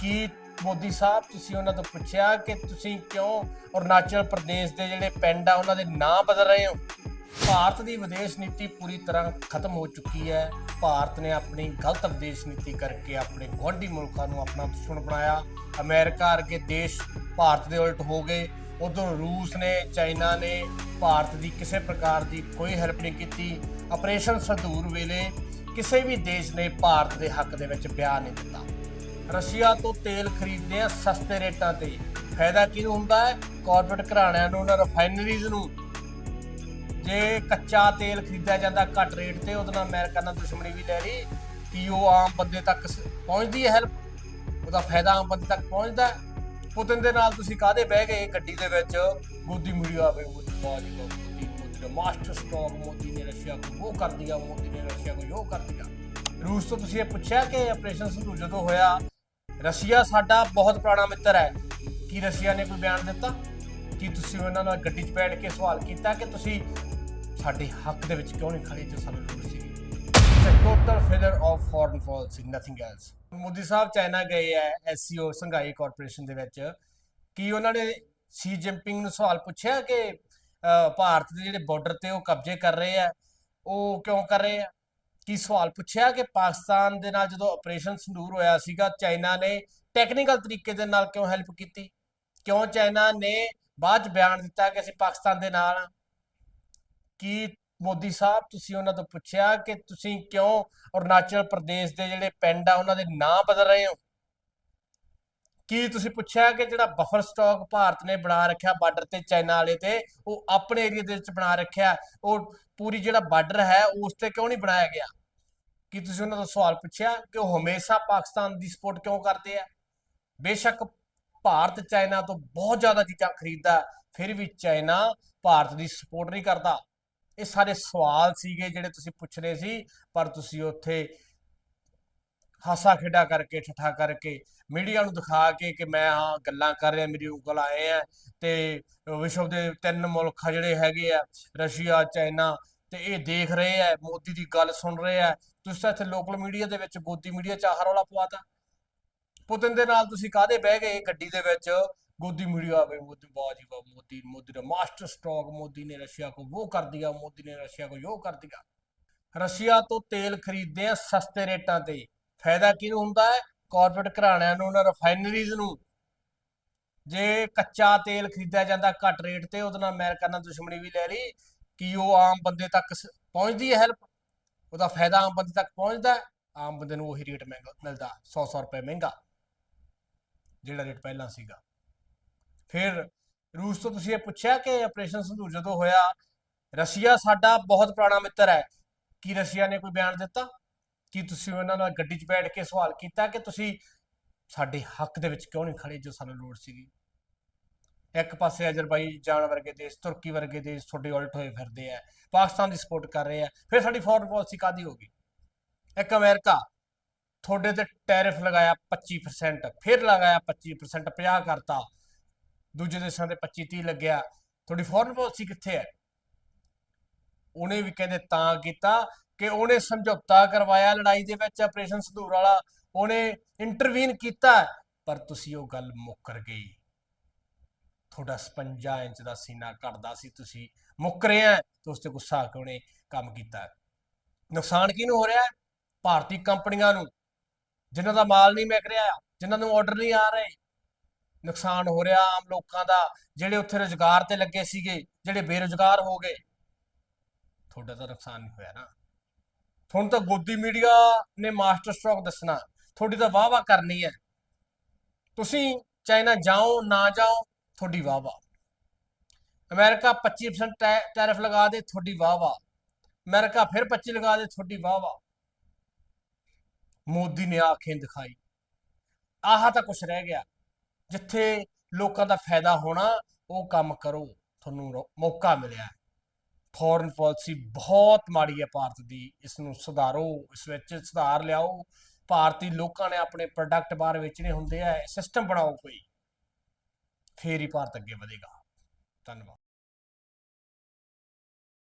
ਕੀ ਮੋਦੀ ਸਾਹਿਬ, ਤੁਸੀਂ ਉਹਨਾਂ ਤੋਂ ਪੁੱਛਿਆ ਕਿ ਤੁਸੀਂ ਕਿਉਂ ਅਰੁਣਾਚਲ ਪ੍ਰਦੇਸ਼ ਦੇ ਜਿਹੜੇ ਪਿੰਡ ਆ, ਉਹਨਾਂ ਦੇ ਨਾਂ ਬਦਲ ਰਹੇ ਹੋ? ਭਾਰਤ ਦੀ ਵਿਦੇਸ਼ ਨੀਤੀ ਪੂਰੀ ਤਰ੍ਹਾਂ ਖਤਮ ਹੋ ਚੁੱਕੀ ਹੈ। ਭਾਰਤ ਨੇ ਆਪਣੀ ਗਲਤ ਵਿਦੇਸ਼ ਨੀਤੀ ਕਰਕੇ ਆਪਣੇ ਗੁਆਂਢੀ ਮੁਲਕਾਂ ਨੂੰ ਆਪਣਾ ਦੁਸ਼ਮਣ ਬਣਾਇਆ। ਅਮਰੀਕਾ ਵਰਗੇ ਦੇਸ਼ ਭਾਰਤ ਦੇ ਉਲਟ ਹੋ ਗਏ। ਉਧਰ ਰੂਸ ਨੇ, ਚਾਈਨਾ ਨੇ ਭਾਰਤ ਦੀ ਕਿਸੇ ਪ੍ਰਕਾਰ ਦੀ ਕੋਈ ਹੈਲਪ ਨਹੀਂ ਕੀਤੀ। ਆਪਰੇਸ਼ਨ ਸੰਧੂਰ ਵੇਲੇ ਕਿਸੇ ਵੀ ਦੇਸ਼ ਨੇ ਭਾਰਤ ਦੇ ਹੱਕ ਦੇ ਵਿੱਚ ਬਿਆਨ ਨਹੀਂ ਦਿੱਤਾ। ਰਸ਼ੀਆ ਤੋਂ ਤੇਲ ਖਰੀਦਦੇ ਆ ਸਸਤੇ ਰੇਟਾਂ ਤੇ। ਫਾਇਦਾ ਕਿਹਨੂੰ ਹੁੰਦਾ ਹੈ? ਕਾਰਪੋਰੇਟ ਘਰਾਣਿਆਂ ਨੂੰ, ਉਹਨਾਂ ਰਿਫਾਈਨਰੀਜ਼ ਨੂੰ। ਜੇ ਕੱਚਾ ਤੇਲ ਖਰੀਦਿਆ ਜਾਂਦਾ ਘੱਟ ਰੇਟ ਤੇ, ਉਹਦੇ ਨਾਲ ਅਮਰੀਕਾ ਨਾਲ ਦੁਸ਼ਮਣੀ ਵੀ ਲੈ ਰਹੀ ਕਿ ਉਹ ਆਮ ਬੰਦੇ ਤੱਕ ਪਹੁੰਚਦੀ ਹੈ ਹੈਲਪ ਉਹਦਾ ਫਾਇਦਾ ਆਮ ਬੰਦੇ ਤੱਕ ਪਹੁੰਚਦਾ ਹੈ। ਪੁਤਿਨ ਦੇ ਨਾਲ ਤੁਸੀਂ ਕਾਹਦੇ ਬਹਿ ਗਏ? ਗੱਡੀ ਦੇ ਵਿੱਚ ਗੋਦੀ ਮੁੜੀ ਆਵੇ ਮੋਦੀ ਬਾਜੀ ਮੋਦੀ ਮੋਦੀ ਦਾ ਮਾਸਟਰ ਸਟ੍ਰੋਕ ਮੋਦੀ ਨੇ ਰਸ਼ੀਆ ਨੂੰ ਉਹ ਕਰ ਦਿਆ ਮੋਦੀ ਨੇ ਰਸ਼ੀਆ ਨੂੰ ਉਹ ਕਰ ਦਿਆ ਰੂਸ ਤੋਂ ਤੁਸੀਂ ਇਹ ਪੁੱਛਿਆ ਕਿ ਆਪਰੇਸ਼ਨ ਸੰਧੂ ਜਦੋਂ ਹੋਇਆ? ਰਸ਼ੀਆ ਸਾਡਾ ਬਹੁਤ ਪੁਰਾਣਾ ਮਿੱਤਰ ਹੈ। ਕੀ ਰਸ਼ੀਆ ਨੇ ਕੋਈ ਬਿਆਨ ਦਿੱਤਾ? ਕੀ ਤੁਸੀਂ ਉਹਨਾਂ ਨਾਲ ਗੱਡੀ 'ਚ ਬੈਠ ਕੇ ਸਵਾਲ ਕੀਤਾ ਕਿ ਤੁਸੀਂ ਸਾਡੇ ਹੱਕ ਦੇ ਵਿੱਚ ਕਿਉਂ ਨਹੀਂ ਖੜੇ ਜੋ ਸਾਨੂੰ ਲੋੜ ਸੀ? Total failure of foreign policy nothing else Modi sahib China ਗਏ ਹੈ ਐਸਸੀਓ ਸੰਘਾਈ ਕਾਰਪੋਰੇਸ਼ਨ ਦੇ ਵਿੱਚ। ਕੀ ਉਹਨਾਂ ਨੇ ਸੀ ਜਿੰਪਿੰਗ ਨੂੰ ਸਵਾਲ ਪੁੱਛਿਆ ਕਿ ਭਾਰਤ ਦੇ ਜਿਹੜੇ ਬਾਰਡਰ ਤੇ ਉਹ ਕਬਜ਼ੇ ਕਰ ਰਹੇ ਆ ਉਹ ਕਿਉਂ ਕਰ ਰਹੇ ਆ ਕੀ ਸਵਾਲ ਪੁੱਛਿਆ ਕਿ ਪਾਕਿਸਤਾਨ ਦੇ ਨਾਲ ਜਦੋਂ ਆਪਰੇਸ਼ਨ ਸੰਦੂਰ ਹੋਇਆ ਸੀਗਾ, ਚਾਈਨਾ ਨੇ ਟੈਕਨੀਕਲ ਤਰੀਕੇ ਦੇ ਨਾਲ ਕਿਉਂ ਹੈਲਪ ਕੀਤੀ? ਕਿਉਂ ਚਾਈਨਾ ਨੇ ਬਾਅਦ ਚ ਬਿਆਨ ਦਿੱਤਾ ਕਿ ਅਸੀਂ ਪਾਕਿਸਤਾਨ ਦੇ ਨਾਲ ਕੀ ਮੋਦੀ ਸਾਹਿਬ, ਤੁਸੀਂ ਉਹਨਾਂ ਤੋਂ ਪੁੱਛਿਆ ਕਿ ਤੁਸੀਂ ਕਿਉਂ ਅਰੁਣਾਚਲ ਪ੍ਰਦੇਸ਼ ਦੇ ਜਿਹੜੇ ਪਿੰਡ ਆ, ਉਹਨਾਂ ਦੇ ਨਾਂ ਬਦਲ ਰਹੇ ਹੋ? ਕੀ ਤੁਸੀਂ ਪੁੱਛਿਆ ਕਿ ਜਿਹੜਾ ਬਫਰ ਸਟਾਕ ਭਾਰਤ ਨੇ ਬਣਾ ਰੱਖਿਆ ਬਾਰਡਰ ਤੇ ਚਾਈਨਾ ਵਾਲੇ ਤੇ, ਉਹ ਆਪਣੇ ਏਰੀਆ ਦੇ ਵਿੱਚ ਬਣਾ ਰੱਖਿਆ, ਉਹ ਪੂਰੀ ਜਿਹੜਾ ਬਾਰਡਰ ਹੈ, ਉਸ ਤੇ ਕਿਉਂ ਨਹੀਂ ਬਣਾਇਆ ਗਿਆ? ਕਿ ਤੁਸੀਂ ਉਹਨਾਂ ਤੋਂ ਸਵਾਲ ਪੁੱਛਿਆ ਕਿ ਉਹ ਹਮੇਸ਼ਾ ਪਾਕਿਸਤਾਨ ਦੀ ਸਪੋਰਟ ਕਿਉਂ ਕਰਦੇ ਆ? ਬੇਸ਼ੱਕ ਭਾਰਤ ਚਾਈਨਾ ਤੋਂ ਬਹੁਤ ਜ਼ਿਆਦਾ ਚੀਜ਼ਾਂ ਖਰੀਦਦਾ, ਫਿਰ ਵੀ ਚਾਈਨਾ ਭਾਰਤ ਦੀ ਸਪੋਰਟ ਨਹੀਂ ਕਰਦਾ। ਇਹ ਸਾਰੇ ਸਵਾਲ ਸੀਗੇ ਜਿਹੜੇ ਤੁਸੀਂ ਪੁੱਛਣੇ ਸੀ, ਪਰ ਤੁਸੀਂ ਉੱਥੇ ਹਾਸਾ ਖੇਡਾ ਕਰਕੇ, ਠੱਠਾ ਕਰਕੇ ਮੀਡੀਆ ਨੂੰ ਦਿਖਾ ਕੇ ਕਿ ਮੈਂ ਹਾਂ ਗੱਲਾਂ ਕਰ ਰਿਹਾ, ਮੇਰੀ ਉਂਗਲ ਆਏ ਆ ਤੇ ਵਿਸ਼ਵ ਦੇ ਤਿੰਨ ਮੁਲਕ ਜਿਹੜੇ ਹੈਗੇ ਆ, ਰਸ਼ੀਆ, ਚਾਈਨਾ ਤੇ ਇਹ ਦੇਖ ਰਹੇ ਆ, ਮੋਦੀ ਦੀ ਗੱਲ ਸੁਣ ਰਹੇ ਆ ਤੁਸੀਂ ਤਾਂ ਇੱਥੇ ਲੋਕਲ ਮੀਡੀਆ ਦੇ ਵਿੱਚ ਗੋਦੀ ਮੀਡੀਆ ਚ ਆਹ ਪਵਾਤਾ ਪੁਤਨ ਦੇ ਨਾਲ ਤੁਸੀਂ ਕਾਦੇ ਬਹਿ ਗਏ ਗੱਡੀ ਦੇ ਵਿੱਚ? ਗੋਦੀ ਮੀਡੀਆ ਆਵੇ ਮੋਦੀ ਬਾਜੀ ਵਾ, ਮੋਦੀ ਮੋਦੀ ਦਾ ਮਾਸਟਰ ਸਟ੍ਰੋਕ ਮੋਦੀ ਨੇ ਰਸ਼ੀਆ ਕੋ ਉਹ ਕਰ ਦਿਆ, ਮੋਦੀ ਨੇ ਰਸ਼ੀਆ ਕੋ ਯੋ ਕਰ ਦਿਆ। ਰਸ਼ੀਆ ਤੋਂ ਤੇਲ ਖਰੀਦਦੇ ਆ ਸਸਤੇ ਰੇਟਾਂ ਤੇ। ਫਾਇਦਾ ਕਿਹਨੂੰ ਹੁੰਦਾ ਹੈ? ਕਾਰਪੋਰੇਟ ਘਰਾਣਿਆਂ ਨੂੰ, ਉਹਨਾਂ ਰਿਫਾਈਨਰੀਜ਼ ਨੂੰ। ਜੇ ਕੱਚਾ ਤੇਲ ਖਰੀਦਿਆ ਜਾਂਦਾ ਘੱਟ ਰੇਟ ਤੇ, ਉਹਦੇ ਨਾਲ ਅਮਰੀਕਾ ਨਾਲ ਦੁਸ਼ਮਣੀ ਵੀ ਲੈ ਲਈ, ਕਿ ਉਹ ਆਮ ਬੰਦੇ ਤੱਕ ਪਹੁੰਚਦੀ ਹੈ ਹੈਲਪ ਉਹਦਾ ਫਾਇਦਾ ਆਮ ਬੰਦੇ ਤੱਕ ਪਹੁੰਚਦਾ ਆਮ ਬੰਦੇ ਨੂੰ ਉਹੀ ਰੇਟ ਮਹਿੰਗਾ ਮਿਲਦਾ 100 100 ਰੁਪਏ ਮਹਿੰਗਾ, ਜਿਹੜਾ ਰੇਟ ਪਹਿਲਾਂ ਸੀਗਾ। ਫਿਰ ਰੂਸ ਤੋਂ ਤੁਸੀਂ ਇਹ ਪੁੱਛਿਆ ਕਿ ਆਪਰੇਸ਼ਨ ਸੰਧੂਰ ਜਦੋਂ ਹੋਇਆ, ਰਸ਼ੀਆ ਸਾਡਾ ਬਹੁਤ ਪੁਰਾਣਾ ਮਿੱਤਰ ਹੈ, ਕੀ ਰਸ਼ੀਆ ਨੇ ਕੋਈ ਬਿਆਨ ਦਿੱਤਾ? ਕੀ ਤੁਸੀਂ ਉਹਨਾਂ ਨਾਲ ਗੱਡੀ 'ਚ ਬੈਠ ਕੇ ਸਵਾਲ ਕੀਤਾ ਕਿ ਤੁਸੀਂ ਸਾਡੇ ਹੱਕ ਦੇ ਵਿੱਚ ਕਿਉਂ ਨਹੀਂ ਖੜੇ ਜੋ ਸਾਨੂੰ ਲੋੜ ਸੀਗੀ? ਇੱਕ ਪਾਸੇ ਅਜ਼ਰਬਾਈਜਾਨ ਵਰਗੇ ਦੇਸ਼, ਤੁਰਕੀ ਵਰਗੇ ਦੇਸ਼ ਤੁਹਾਡੇ ਉਲਟ ਹੋਏ ਫਿਰਦੇ ਆ, ਪਾਕਿਸਤਾਨ ਦੀ ਸਪੋਰਟ ਕਰ ਰਹੇ ਆ, ਫਿਰ ਸਾਡੀ ਫੋਰਨ ਪਾਲਿਸੀ ਕਾਦੀ ਗਈ ਇੱਕ ਅਮਰੀਕਾ, ਤੁਹਾਡੇ ਤੇ ਟੈਰਿਫ ਲਗਾਇਆ 25% ਫਿਰ ਲਗਾਇਆ 25% 50 ਕਰਤਾ, ਦੂਜੇ ਦੇਸ਼ਾਂ ਦੇ 25 30 ਲੱਗਿਆ, ਤੁਹਾਡੀ ਫੋਰਨ ਪਾਲਿਸੀ ਕਿੱਥੇ ਹੈ? ਉਹਨੇ ਵੀ ਕਹਿੰਦੇ ਤਾਂ ਕੀਤਾ ਕਿ ਉਹਨੇ ਸਮਝੌਤਾ ਕਰਵਾਇਆ ਲੜਾਈ ਦੇ ਵਿੱਚ, ਆਪਰੇਸ਼ਨ ਸੰਧੂਰ ਵਾਲਾ, ਉਹਨੇ ਇੰਟਰਵੀਨ ਕੀਤਾ, ਪਰ ਤੁਸੀਂ ਉਹ ਗੱਲ ਮੁੱਕਰ ਗਈ। ਤੁਹਾਡਾ 56 ਇੰਚ ਦਾ ਸੀਨਾ ਘਟਦਾ ਸੀ, ਤੁਸੀਂ ਮੁੱਕਰਿਆ ਤੇ ਉਸ ਤੇ ਗੁੱਸਾ ਆ ਕੇ ਕੰਮ ਕੀਤਾ। ਨੁਕਸਾਨ ਕਿਹਨੂੰ ਹੋ ਰਿਹਾ? ਹੈ ਭਾਰਤੀ ਕੰਪਨੀਆਂ ਨੂੰ। ਜਿਨ੍ਹਾਂ ਦਾ ਮਾਲ ਨਹੀਂ ਵਿਕ ਰਿਹਾ, ਜਿਨ੍ਹਾਂ ਨੂੰ ਆਰਡਰ ਨਹੀਂ ਆ ਰਹੇ। ਨੁਕਸਾਨ ਹੋ ਰਿਹਾ ਆਮ ਲੋਕਾਂ ਦਾ, ਜਿਹੜੇ ਉੱਥੇ ਰੁਜ਼ਗਾਰ ਤੇ ਲੱਗੇ ਸੀਗੇ, ਜਿਹੜੇ ਬੇਰੁਜ਼ਗਾਰ ਹੋ ਗਏ। ਤੁਹਾਡਾ ਤਾਂ ਨੁਕਸਾਨ ਨਹੀਂ ਹੋਇਆ ਨਾ। ਤੁਹਾਨੂੰ ਤਾਂ ਗੋਦੀ ਮੀਡੀਆ ਨੇ ਮਾਸਟਰ ਸਟ੍ਰੋਕ ਦੱਸਣਾ, ਤੁਹਾਡੀ ਤਾਂ ਵਾਹ ਵਾਹ ਕਰਨੀ ਹੈ। ਤੁਸੀਂ ਚਾਈਨਾ ਜਾਓ, ਨਾ ਜਾਓ ਤੁਹਾਡੀ ਵਾਹ ਵਾਹ। ਅਮਰੀਕਾ 25% ਟੈ- ਟੈਰਿਫ ਲਗਾ ਦੇ, ਤੁਹਾਡੀ ਵਾਹ ਵਾਹ। ਅਮਰੀਕਾ ਫਿਰ 25 ਲਗਾ ਦੇ, ਤੁਹਾਡੀ ਵਾਹ ਵਾਹ। ਮੋਦੀ ਨੇ ਆਖੇ ਦਿਖਾਈ। ਆਹ ਤਾਂ ਕੁਝ ਰਹਿ ਗਿਆ। ਜਿੱਥੇ ਲੋਕਾਂ ਦਾ ਫਾਇਦਾ ਹੋਣਾ, ਉਹ ਕੰਮ ਕਰੋ। ਤੁਹਾਨੂੰ ਮੌਕਾ ਮਿਲਿਆ। ਫੋਰਨ ਪਾਲਿਸੀ ਬਹੁਤ ਮਾੜੀ ਹੈ ਭਾਰਤ ਦੀ। ਇਸ ਨੂੰ ਸੁਧਾਰੋ, ਇਸ ਵਿੱਚ ਸੁਧਾਰ ਲਿਆਓ। ਭਾਰਤੀ ਲੋਕਾਂ ਨੇ ਆਪਣੇ ਪ੍ਰੋਡਕਟ ਬਾਹਰ ਵੇਚਣੇ ਹੁੰਦੇ ਆ। ਸਿਸਟਮ ਬਣਾਓ ਕੋਈ। ਫੇਰ ਹੀ ਭਾਰਤ ਅੱਗੇ ਵਧੇਗਾ। ਧੰਨਵਾਦ।